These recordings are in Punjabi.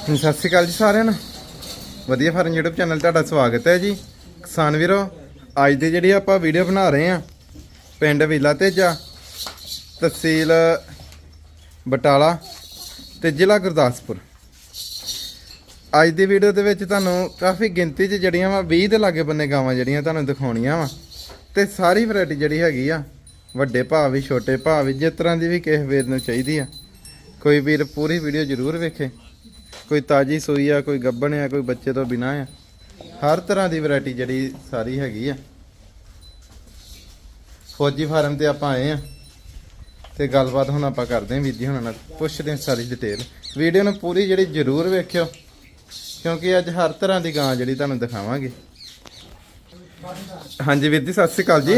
ਸਤਿ ਸ਼੍ਰੀ ਅਕਾਲ ਜੀ ਸਾਰਿਆਂ ਨੂੰ। ਵਧੀਆ ਫਾਰਮ YouTube ਚੈਨਲ ਤੁਹਾਡਾ ਸਵਾਗਤ ਹੈ ਜੀ। ਕਿਸਾਨ ਵੀਰੋ, ਅੱਜ ਦੀ ਜਿਹੜੀ ਆਪਾਂ ਵੀਡੀਓ ਬਣਾ ਰਹੇ ਆ ਪਿੰਡ ਵੀਲਾ ਤੇਜਾ ਤਹਿਸੀਲ ਬਟਾਲਾ ਤੇ ਜ਼ਿਲ੍ਹਾ ਗੁਰਦਾਸਪੁਰ। ਅੱਜ ਦੀ ਵੀਡੀਓ ਦੇ ਵਿੱਚ ਤੁਹਾਨੂੰ ਕਾਫੀ ਗਿਣਤੀ 'ਚ ਜਿਹੜੀਆਂ ਵਾ 20 ਦੇ ਲਾਗੇ ਬੰਨੇ ਗਾਵਾਂ ਜਿਹੜੀਆਂ ਤੁਹਾਨੂੰ ਦਿਖਾਉਣੀਆਂ ਵਾ। ਤੇ ਸਾਰੀ ਵੈਰਾਈਟੀ ਜਿਹੜੀ ਹੈਗੀ ਆ, ਵੱਡੇ ਭਾਅ ਵੀ, ਛੋਟੇ ਭਾਅ ਵੀ, ਜਿਸ ਤਰ੍ਹਾਂ ਦੀ ਵੀ ਕਿਸੇ ਵੀਰ ਨੂੰ ਚਾਹੀਦੀ ਆ। ਕੋਈ ਵੀਰ ਪੂਰੀ ਵੀਡੀਓ ਜ਼ਰੂਰ ਵੇਖੇ। ਕੋਈ ਤਾਜੀ ਸੂਈ ਆ, ਕੋਈ ਗੱਬਣ ਆ, ਕੋਈ ਬੱਚੇ ਤੋਂ ਬਿਨਾ ਆ। ਹਰ ਤਰ੍ਹਾਂ ਦੀ ਵੈਰਾਈਟੀ ਜਿਹੜੀ ਸਾਰੀ ਹੈਗੀ ਆ। ਫੌਜੀ ਫਾਰਮ ਤੇ ਆਪਾਂ ਆਏ ਆ। ਤੇ ਗੱਲਬਾਤ ਹੁਣ ਆਪਾਂ ਕਰਦੇ ਹਾਂ ਵੀਰ ਜੀ, ਹੁਣਾਂ ਨਾਲ ਪੁੱਛਦੇ ਹਾਂ ਸਾਰੀ ਡਿਟੇਲ ਵੀਡੀਓ ਨੂੰ ਪੂਰੀ ਜਿਹੜੀ ਜ਼ਰੂਰ ਵੇਖਿਓ, ਕਿਉਂਕਿ ਅੱਜ ਹਰ ਤਰ੍ਹਾਂ ਦੀ ਗਾਂ ਜਿਹੜੀ ਤੁਹਾਨੂੰ ਦਿਖਾਵਾਂਗੇ। ਹਾਂਜੀ ਵੀਰ ਜੀ ਸਤਿ ਸ਼੍ਰੀ ਅਕਾਲ ਜੀ।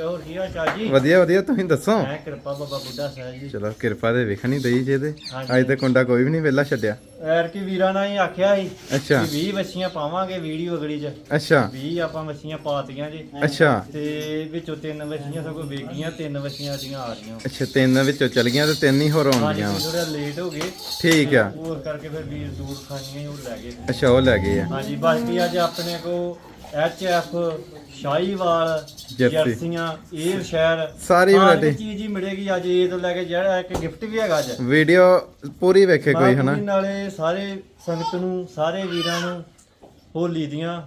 ਹੋਰ ਵਧੀਆ ਵਧੀਆ ਤੁਸੀਂ ਦੱਸੋ? ਮੈਂ ਕਿਰਪਾ ਬਾਬਾ ਬੁੱਢਾ ਸਾਹਿਬ ਜੀ। ਚਲੋ ਕਿਰਪਾ ਦੇ ਵੇਖਣੀ ਦਈ ਜੇ ਤੇ। ਅੱਜ ਤੇ ਕੁੰਡਾ ਕੋਈ ਵੀ ਨਹੀਂ ਵਿਹਲਾ ਛੱਡਿਆ। ਐਰ ਕੀ ਵੀਰਾਂ ਨਾਲ ਹੀ ਆਖਿਆ ਸੀ ਅੱਛਾ। ਕਿ 20 ਬੱਚੀਆਂ ਪਾਵਾਂਗੇ ਵੀਡੀਓ ਅਗਲੀ ਚ। ਅੱਛਾ। 20 ਆਪਾਂ ਬੱਚੀਆਂ ਪਾਤੀਆਂ ਜੀ। ਅੱਛਾ। ਤੇ ਵਿੱਚੋਂ ਤਿੰਨ ਬੱਚੀਆਂ ਸਗੋਂ ਵੇਗੀਆਂ ਤਿੰਨ ਦੀਆਂ ਆ ਰਹੀਆਂ। ਅੱਛਾ ਤਿੰਨ ਵਿੱਚੋਂ ਚਲ ਗਈਆਂ ਤੇ ਤਿੰਨ ਹੀ ਹੋਰ ਆਉਣਗੀਆਂ। ਥੋੜਾ ਲੇਟ ਹੋ ਗਏ। ਠੀਕ ਆ। ਉਹ ਕਰਕੇ ਫਿਰ ਵੀਰ ਦੂਰ ਖਾਣੀਆਂ ਉਹ ਲੈ ਗਏ। ਅੱਛਾ ਉਹ ਲੈ ਗਏ ਆ। ਹਾਂਜੀ ਬਾਕੀ ਅੱਜ ਆਪਣੇ ਕੋ ਐਚ ਐਫ ਸ਼ਾਹੀਵਾਲ ਜਰਸੀ। ਜਰਸੀਆਂ ਏਰ ਸ਼ਹਿਰ ਸਾਰੀ ਹਰ ਇੱਕ variety। ਚੀਜ਼ ਹੀ ਮਿਲੇਗੀ ਅੱਜ ਇਹ ਤੋਂ ਲੈ ਕੇ ਜਿਹੜਾ ਇੱਕ ਗਿਫਟ ਵੀ ਹੈਗਾ ਅੱਜ ਵੀਡੀਓ ਪੂਰੀ ਵੇਖੇ ਕੋਈ ਹਨਾ ਬਾਕੀ ਨਾਲੇ ਸਾਰੇ ਸੰਗਤ ਨੂੰ ਸਾਰੇ ਵੀਰਾਂ ਨੂੰ ਹੋਲੀ ਦੀਆਂ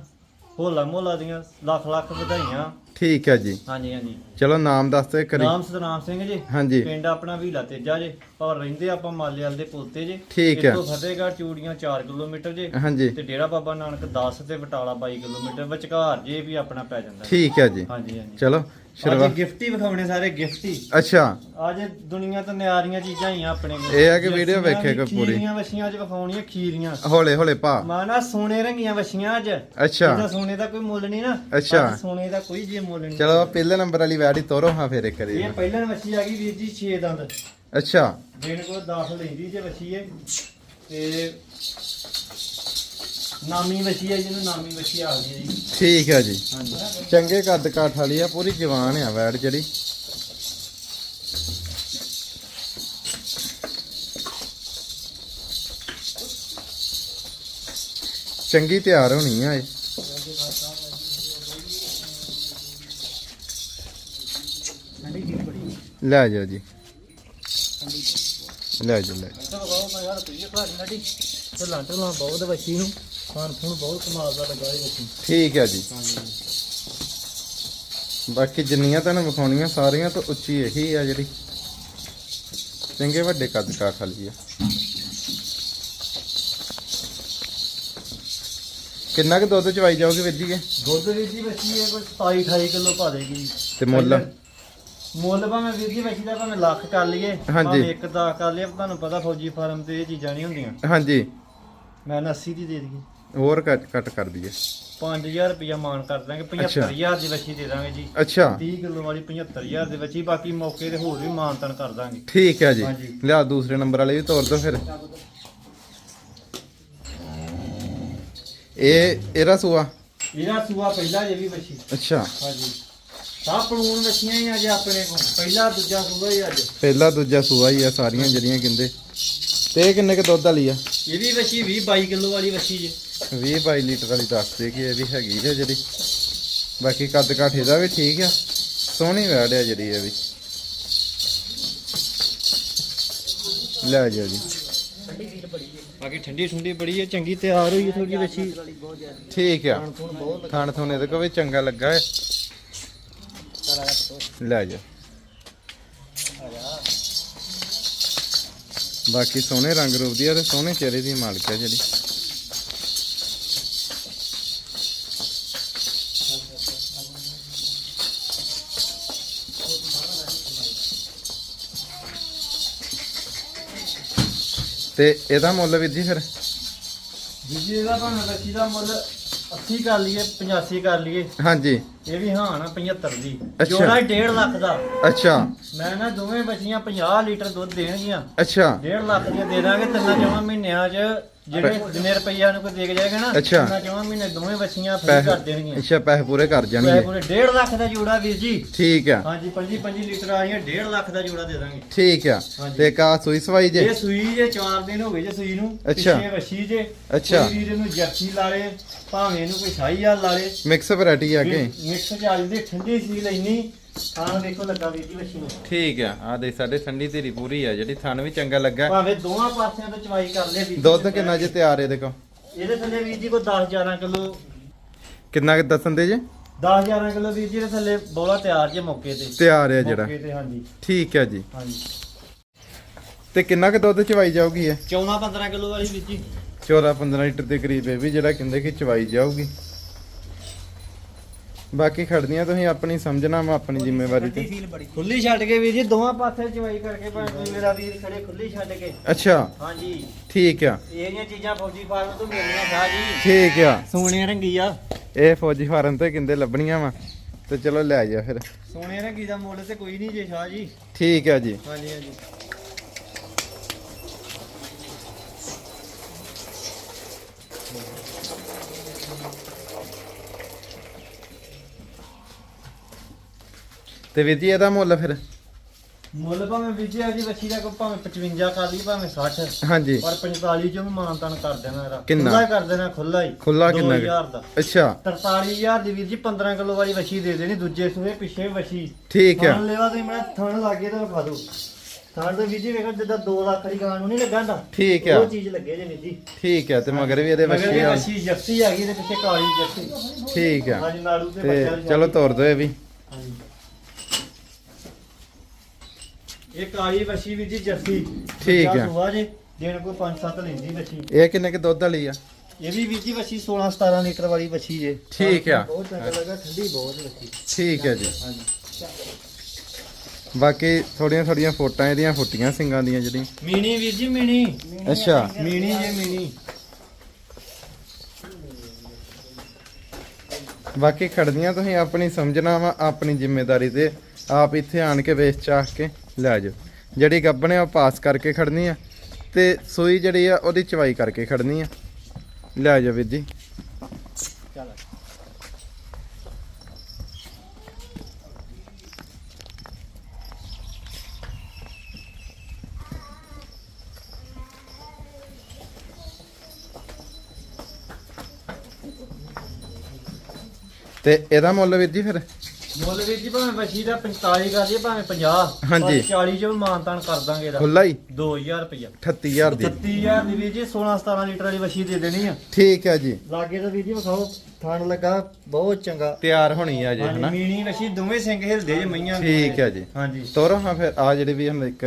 ਹੋਲਾ ਮੋਲਾ ਦੀਆਂ ਲੱਖ ਲੱਖ ਵਧਾਈਆਂ ਠੀਕ ਹੈ ਜੀ। ਹਾਂਜੀ ਹਾਂਜੀ। ਚਲੋ ਨਾਮ ਦੱਸ ਦਿਓ ਇੱਕ ਵਾਰੀ। ਨਾਮ ਸਤਨਾਮ ਸਿੰਘ ਜੀ। ਹਾਂਜੀ। ਪਿੰਡ ਆਪਣਾ ਵੀਲਾ ਤੇਜਾ ਜੇ। ਔਰ ਰਹਿੰਦੇ ਆਪਾਂ ਮਾਲੇਵਾਲ ਦੇ ਪੁਲ ਤੇ ਜੇ। ਠੀਕ ਹੈ। ਇੱਥੋਂ ਫਤਿਹਗੜ੍ਹ ਚੂੜੀਆਂ 4 ਕਿਲੋਮੀਟਰ ਜੇ। ਹਾਂਜੀ। ਤੇ ਡੇਰਾ ਬਾਬਾ ਨਾਨਕ 10 ਤੇ ਬਟਾਲਾ 22 ਕਿਲੋਮੀਟਰ ਵਿਚਕਾਰ ਜੇ ਵੀ ਆਪਣਾ ਪੈ ਜਾਂਦਾ ਠੀਕ ਹੈ ਜੀ। ਹਾਂਜੀ ਹਾਂਜੀ। ਚਲੋ। ਸ਼ੁਰੂਆਤ ਅੱਜ ਗਿਫਟ ਹੀ ਵਿਖਾਉਣੇ ਸਾਰੇ ਗਿਫਟ ਹੀ। ਅੱਛਾ। ਅੱਜ ਦੁਨੀਆ ਤੋਂ ਨਿਆਰੀਆਂ ਚੀਜ਼ਾਂ ਹੀ ਆ ਆਪਣੇ ਕੋਲ। ਇਹ ਆ ਕਿ video ਵੇਖੇ ਵੀ ਕੋਈ ਪੂਰੀ। ਖੀਰੀਆਂ ਵਛੀਆਂ ਅੱਜ ਵਿਖਾਉਣੀਆਂ ਖੀਰੀਆਂ। ਹੌਲੇ ਹੌਲੇ ਭਾ ਮਾਨਾ ਸੋਨੇ ਰੰਗੀਆਂ ਵਛੀਆਂ ਅੱਜ। ਅੱਛਾ। ਇਹਦਾ ਸੋਨੇ ਦਾ ਕੋਈ ਮੁੱਲ ਨਹੀਂ ਨਾ ਅੱਛਾ। ਅੱਜ ਸੋਨੇ ਦਾ ਕੋਈ ਜੇ ਮੁੱਲ ਨਹੀਂ। ਚਲੋ ਪਹਿਲੇ ਨੰਬਰ ਵਾਲੀ ਵੈੜੀ ਤੋਰੋ ਹਾਂ ਫੇਰ ਇੱਕ ਵਾਰੀ। ਇਹ ਪਹਿਲਾਂ ਵਛੀ ਆ ਗਈ ਵੀਰ ਜੀ 6 ਦੰਦ। ਅੱਛਾ। ਦਿਨ ਕੋਲ 10 ਲੈਂਦੀ ਜੇ ਵਛੀ ਇਹ। ਤੇ ਨਾਮੀ ਵਛੀ ਹੈ ਜਿਹਨੂੰ ਨਾਮੀ ਵਛੀ ਆ ਗਈ ਹੈ ਜੀ। ਠੀਕ ਹੈ ਜੀ। ਹਾਂਜੀ। ਚੰਗੇ ਕੱਦ ਕਾਠ ਵਾਲੀ ਆ ਪੂਰੀ ਜਵਾਨ ਆ ਵੈੜ ਜਿਹੜੀ। ਚੰਗੀ ਤਿਆਰ ਹੋਣੀ ਆ ਇਹ। ਲੈ ਜਾਓ ਜੀ। ਲੈ ਜਾਓ ਲੈ ਜਾਓ। ਤਾਂ ਢਲਾਂ ਢਲਾਂ ਬਹੁਤ ਵਛੀ ਨੂੰ। ਬਹੁਤ ਕਮਾਲ ਦਾ ਠੀਕ ਹੈ ਜੀ। ਬਾਕੀ ਜਿੰਨੀਆਂ ਤੁਹਾਨੂੰ ਵਿਖਾਉਣੀਆਂ ਸਾਰੀਆਂ ਤੋਂ ਉੱਚੀ ਇਹੀ ਆ ਜਿਹੜੀ। ਚੰਗੇ ਵੱਡੇ ਕੱਦ ਕਾਠ ਵਾਲੀ ਆ। ਕਿੰਨਾ ਕੁ ਦੁੱਧ ਚਵਾਈ ਜਾਓਗੇ ਵੀਰ ਜੀ ਇਹ? ਦੁੱਧ ਵੀਰ ਜੀ ਵਛੀ ਹੈ ਕੋਈ 27 28 ਕਿਲੋ ਪਾ ਦੇਗੀ। ਤੇ ਮੁੱਲ? ਮੁੱਲ ਭਾਵੇਂ ਵੀਰ ਜੀ ਵਛੀ ਦਾ ਭਾਵੇਂ ਲੱਖ ਕਰ ਲਈਏ। ਭਾਵੇਂ ਇੱਕ ਦਾ ਕਰ ਲਈਏ ਤੁਹਾਨੂੰ ਪਤਾ ਫੌਜੀ ਫਾਰਮ ਤੇ ਇਹ ਚੀਜ਼ਾਂ ਨਹੀਂ ਹੁੰਦੀਆਂ। ਹਾਂਜੀ। ਮੈਂ 80 ਦੀ ਦੇ ਦਈਏ ਹੋਰ ਕੱਟ ਕੱਟ ਕਰ ਦਈਏ। 5000 ਰੁਪਇਆ ਮਾਨ ਕਰ ਦਾਂਗੇ ਅੱਛਾ। 75000 ਦੀ ਵਛੀ ਦੇ ਦਾਂਗੇ ਜੀ। ਅੱਛਾ। 30 ਕਿਲੋ ਵਾਲੀ 75000 ਦੇ ਹੀ ਬਾਕੀ ਮੌਕੇ ਤੇ ਹੋਰ ਵੀ ਮਾਨਤਨ ਕਰ ਦਾਂਗੇ। ਠੀਕ ਹੈ ਜੀ। ਲਿਆ ਦੂਸਰੇ ਨੰਬਰ ਵਾਲੇ ਵੀ ਤੋਰ ਦਿਓ ਫਿਰ। ਇਹ ਇਹਦਾ ਸੂਆ? ਇਹਦਾ ਸੂਆ ਪਹਿਲਾ ਜੇ ਵੀ ਵਛੀ। ਅੱਛਾ। ਹਾਂਜੀ। ਸਭ ਪਲੂਣ ਵਛੀਆਂ ਹੀ ਅੱਜ ਆਪਣੇ ਕੋਲ। ਪਹਿਲਾ ਦੂਜਾ ਸੂਆ ਹੀ ਅੱਜ ਪਹਿਲਾ ਦੂਜਾ ਸੂਆ ਹੀ ਆ ਸਾਰੀਆਂ ਜਿਹੜੀਆਂ ਕਹਿੰਦੇ। ਤੇ ਇਹ ਕਿੰਨੇ ਕੁ ਦੁੱਧ ਵਾਲੀ ਆ? ਇਹ ਵੀ ਵਛੀ 20 22 ਕਿਲੋ ਵਾਲੀ ਵਛੀ ਜੇ। 20 22 ਲੀਟਰ ਵਾਲੀ ਦੱਸਦੇ ਕਿ ਇਹ ਵੀ ਹੈਗੀ ਹੈ ਜਿਹੜੀ। ਬਾਕੀ ਕੱਦ ਕਾਠ ਇਹਦਾ ਵੀ ਠੀਕ ਆ। ਸੋਹਣੀ ਵੈੜ ਆ ਜਿਹੜੀ ਇਹ ਵੀ। ਲੈ ਜਾਓ ਜੀ। ਬਾਕੀ ਠੰਡੀ ਠੰਡੀ ਬੜੀ ਹੈ ਚੰਗੀ ਤਿਆਰ ਹੋਈ ਥੋੜੀ ਵਛੀ ਠੀਕ ਆ। ਖਾਣ ਥੋਣ ਇਹਦੇ ਕੋ ਵੀ ਚੰਗਾ ਲੱਗਾ ਹੈ ਲੈ ਜਾ ਬਾਕੀ ਸੋਹਣੇ ਰੰਗ ਰੂਪ ਦੀ ਆ ਤੇ ਸੋਹਣੇ ਚਿਹਰੇ ਦੀ ਮਾਲਕ ਹੈ ਜਿਹੜੀ। ਤੇ ਇਹਦਾ ਮੁੱਲ ਵੀਰ ਜੀ ਫਿਰ? ਜੀ ਇਹਦਾ ਭਾਵੇਂ ਵਛੀ ਦਾ ਮੁੱਲ 80 ਕਰ ਲਈਏ 85 ਕਰ ਲਈਏ। ਹਾਂਜੀ। ਇਹ ਵੀ ਹਾਂ ਨਾ 75 ਦੀ। ਅੱਛਾ। ਜੋੜਾ 1.5 ਲੱਖ ਦਾ। ਅੱਛਾ। ਮੈਂ ਨਾ ਦੋਵੇਂ ਬੱਚੀਆਂ 50 ਲੀਟਰ ਦੁੱਧ ਦੇਣਗੀਆਂ। ਅੱਛਾ। 1.5 ਲੱਖ ਦੀਆਂ ਦੇ ਦਾਂਗੇ ਤਿੰਨਾਂ ਚੌਵਾਂ ਮਹੀਨਿਆਂ 'ਚ ਜਿਹੜੇ ਜਿੰਨੇ ਰੁਪਈਆ ਨੂੰ ਕੋਈ ਦੇ ਕੇ ਜਾਏਗਾ ਨਾ ਅੱਛਾ। ਉਹਨਾਂ ਚੋਂ ਮਹੀਨੇ ਦੋਵੇਂ ਬੱਚੀਆਂ ਫ੍ਰੀ ਪੈਸੇ ਕਰ ਦੇਣਗੀਆਂ। ਅੱਛਾ ਪੈਸੇ ਪੂਰੇ ਕਰ ਪੈਸੇ ਜਾਣਗੇ ਪੂਰੇ 1.5 ਲੱਖ ਦਾ ਜੋੜਾ ਵੀਰ ਜੀ। ਠੀਕ ਆ। ਹਾਂਜੀ 25 25 ਲੀਟਰ ਆਈਆਂ 1.5 ਲੱਖ ਦਾ ਜੋੜਾ ਦੇ ਦਾਂਗੇ। ਠੀਕ ਆ। ਹਾਂਜੀ। ਤੇ ਕਾ ਸੂਈ ਸਵਾਈ ਜੇ? ਇਹ ਸੂਈ ਜੇ 4 ਦਿਨ ਹੋ ਗਏ ਜੇ ਸੂਈ ਨੂੰ। ਅੱਛਾ। ਪਿੱਛੇ ਵਸ਼ੀ ਜੇ। ਅੱਛਾ। ਕੋਈ ਵੀਰ ਇਹਨੂੰ ਜਰਸੀ ਲਾ ਲੇ ਭਾਵੇਂ ਇਹਨੂੰ ਕੋਈ ਸ਼ਾਹੀ ਹਾਲ ਲਾ ਲੇ। ਮਿਕਸ ਵੈਰਾਈਟੀ ਆ ਕੇ। ਮਿਕਸ ਚ ਆ ਜਾਂਦੀ ਠੰਡੀ ਸੀ ਲੈਣੀ। ਖਾਣ ਦੇਖੋ ਲੱਗਾ ਵੀਰ ਜੀ ਵਸ਼ੀ ਨੂੰ। ਠੀਕ ਆ ਆ ਦੇ ਸਾਡੇ ਠੰਡੀ ਧੀਰੀ ਪੂਰੀ ਆ ਜਿਹੜੀ ਥਣ ਵੀ ਚੰਗਾ ਲੱਗਾ। ਭਾਵੇਂ ਦੋਵਾਂ ਪਾਸਿਆਂ ਤੋਂ ਚਵਾਈ ਕਰ ਲੈ ਵੀਰ ਜੀ। ਦੁੱਧ ਕਿੰਨਾ ਜੇ ਤਿਆਰ ਇਹਦੇ ਕੋ ਇਹਦੇ ਥੱਲੇ ਵੀਰ ਜੀ ਕੋ 10 11 ਕਿਲੋ। ਕਿੰਨਾ ਕੁ ਦੱਸਣ ਦੇ ਜੇ? 10 11 ਕਿਲੋ ਵੀਰ ਜੀ ਦੇ ਥੱਲੇ ਬੋਲਾ ਤਿਆਰ ਜੇ ਮੌਕੇ ਤੇ। ਤਿਆਰ ਆ ਜਿਹੜਾ। ਮੌਕੇ ਤੇ ਹਾਂਜੀ। ਠੀਕ ਆ ਜੀ। ਹਾਂਜੀ। ਤੇ ਕਿੰਨਾ ਕੁ ਦੁੱਧ ਚਵਾਈ ਜਾਊਗੀ ਇਹ? 14 15 ਕਿਲੋ ਵਾਲੀ ਵੀਰ ਜੀ। 14 15 ਲੀਟਰ ਦੇ ਕਰੀਬ ਇਹ ਵੀ ਜਿਹੜਾ ਕਹਿੰਦੇ ਕਿ ਚਵਾਈ ਜਾਊਗੀ। ਬਾਕੀ ਖੜਦੀਆਂ ਤੁਸੀਂ ਆਪਣੀ ਸਮਝਣਾ ਵਾ ਆਪਣੀ ਜ਼ਿੰਮੇਵਾਰੀ ਤੇ। ਖੁੱਲੀ ਛੱਡ ਕੇ ਵੀਰ ਜੀ ਦੋਵਾਂ ਪਾਸੇ ਚਵਾਈ ਕਰਕੇ ਭਾਵੇਂ ਮੇਰਾ ਵੀਰ ਖੜੇ ਖੁੱਲੀ ਛੱਡ ਕੇ। ਅੱਛਾ। ਹਾਂਜੀ। ਠੀਕ ਆ। ਇਹ ਜੀਆਂ ਚੀਜ਼ਾਂ ਫੌਜੀ ਫਾਰਮ ਤੋਂ ਮਿਲਣੀਆਂ ਸ਼ਾਹ ਜੀ। ਠੀਕ ਆ। ਸੋਨੇ ਰੰਗੀ ਆ। ਇਹ ਫੌਜੀ ਫਾਰਮ ਤੇ ਕਿੰਦੇ ਲੱਭਣੀਆਂ ਵਾ ਤੇ ਚਲੋ ਲੈ ਜਾ ਫਿਰ। ਸੋਨੇ ਰੰਗੀ ਦਾ ਮੁੱਲ ਤੇ ਕੋਈ ਨਹੀਂ ਜੇ ਸ਼ਾਹ ਜੀ। ਠੀਕ ਆ ਜੀ। ਹਾਂਜੀ ਹਾਂਜੀ। ਤੇ ਵੀਰ ਜੀ ਇਹਦਾ ਮੁੱਲ ਫਿਰ? ਮੁੱਲ ਭਾਵੇਂ ਵੀਰ ਜੀ ਆ ਜੀ ਬੱਚੀ ਦਾ ਕੋਈ ਭਾਵੇਂ 55 ਕਰ ਲਈ ਭਾਵੇਂ 60 ਹਾਂਜੀ। ਪਰ 45 ਚੋਂ ਵੀ ਮਾਨਤਨ ਕਰ ਦੇਣਾ ਇਹਦਾ। ਕਿੰਨਾ? ਖੁੱਲਾ ਹੀ ਕਰ ਦੇਣਾ ਖੁੱਲਾ ਹੀ। ਖੁੱਲਾ ਕਿੰਨਾ ਕੁ? 2000 ਦਾ। ਅੱਛਾ। 43000 ਦੀ ਵੀਰ ਜੀ 15 ਕਿਲੋ ਵਾਲੀ ਵਛੀ ਦੇ ਦੇਣੀ ਦੂਜੇ ਸੂਏ ਪਿੱਛੇ ਵਛੀ। ਠੀਕ ਆ। ਥਣ ਲੈਵਾ ਤੁਸੀਂ ਮੇਰਾ ਥਣ ਲਾਗੇ ਤਾਂ ਵਿਖਾ ਦਿਓ ਥਣ ਦੇ ਵੀਰ ਜੀ ਵੇਖੋ ਜਿੱਦਾਂ 2 ਲੱਖ ਦੀ ਗਾਂ ਨੂੰ ਨਹੀਂ ਲੱਗਾ ਹੁੰਦਾ। ਠੀਕ ਆ। ਉਹ ਚੀਜ਼ ਲੱਗੇ ਜੇ ਵੀਰ ਜੀ। ਠੀਕ ਆ ਤੇ ਮਗਰ ਵੀ ਇਹਦੇ ਮਗਰ ਵੱਛੀ ਇਹ ਆ। ਵਛੀ ਜੱਫੀ ਆ ਗਈ ਤੇ ਪਿੱਛੇ ਕਾਲੀ ਜੱਫੀ ਠੀਕ ਆ। ਹਾਂਜੀ ਨਾੜੂ ਤੇ ਤੇ ਬੱਚਾ ਵੀ ਚਲੋ ਤੋਰ ਦੋ ਇਹ ਵੀ। ਹਾਂਜੀ। ਇਹ ਕਾਲੀ ਵਛੀ ਵੀਰ ਜੀ ਜੱਫੀ ਠੀਕ ਬੱਚਾ ਆ। ਸੂਆ ਜੇ ਦਿਨ ਕੋਈ 5-7 ਲੈਂਦੀ ਵਛੀ। ਇਹ ਕਿੰਨੇ ਕੁ ਦੁੱਧ ਵਾਲੀ ਆ? ਇਹ ਵੀ ਵੀਰ ਜੀ ਵਛੀ 16-17 ਲੀਟਰ ਵਾਲੀ ਵਛੀ ਜੇ। ਠੀਕ ਆ। ਬਹੁਤ ਚੰਗਾ ਲੱਗਾ ਠੰਡੀ ਬਹੁਤ ਵਛੀ। ਠੀਕ ਹੈ ਜੀ। ਹਾਂਜੀ। ਬਾਕੀ ਥੋੜੀਆਂ ਥੋੜੀਆਂ ਫੋਟਾਂ ਇਹਦੀਆਂ ਫੁੱਟੀਆਂ ਸਿੰਘਾਂ ਦੀਆਂ ਜਿਹੜੀਆਂ। ਮੀਣੀ ਵੀਰ ਜੀ ਮੀਣੀ। ਅੱਛਾ। ਮੀਣੀ ਜੇ ਮੀਣੀ। ਬਾਕੀ ਖੜਦੀਆਂ ਤੁਸੀਂ ਆਪਣੀ ਸਮਝਣਾ ਵਾ ਆਪਣੀ ਜ਼ਿੰਮੇਵਾਰੀ ਤੇ। ਆਪ ਇੱਥੇ ਆਣ ਕੇ ਵੇਚ ਚਾਹ ਕੇ। ਲੈ ਜਾਓ। ਜਿਹੜੀ ਗੱਬਣੇ ਉਹ ਪਾਸ ਕਰਕੇ ਖੜਨੀ ਆ ਤੇ ਸੂਈ ਜਿਹੜੀ ਆ, ਉਹਦੀ ਚਵਾਈ ਕਰਕੇ ਖੜਨੀ ਆ। ਲੈ ਜਾਓ ਵੀਰ ਜੀ। ਚੱਲ ਤੇ ਇਹਦਾ ਮੁੱਲ ਵੀਰ ਜੀ ਫਿਰ? ਮੁੱਲ ਵੀਰ ਜੀ ਭਾਵੇਂ ਵਛੀ ਦਾ 45 ਕਰ ਲਈਏ ਭਾਵੇਂ 50 ਹਾਂਜੀ। 40 ਚ ਵੀ ਮਾਨਤਾਨ ਕਰ ਦਾਂਗੇ ਇਹਦਾ। ਖੁੱਲਾ ਹੀ? 2000 ਰੁਪਇਆ 38000 ਦੀ। 36000 ਦੀ ਵੀਰ ਜੀ 16 17 ਲੀਟਰ ਵਾਲੀ ਵਛੀ ਦੇ ਦੇਣੀ ਆ। ਠੀਕ ਹੈ ਜੀ। ਲਾਗੇ ਤਾਂ ਵੀਰ ਜੀ ਵਿਖਾਓ ਥਣ ਲੱਗਾ ਬਹੁਤ ਚੰਗਾ। ਤਿਆਰ ਹੋਣੀ ਆ ਜੀ ਹਨਾ? ਮੀਣੀ ਵਛੀ ਦੋਵੇਂ ਸਿੰਘ ਹਿਲਦੇ ਜੇ ਮਈਆਂ। ਠੀਕ ਹੈ ਜੀ। ਹਾਂਜੀ। ਤੋਰੋ ਹਾਂ ਫਿਰ ਆ ਜਿਹੜੀ ਵੀ ਹੁਣ ਇੱਕ।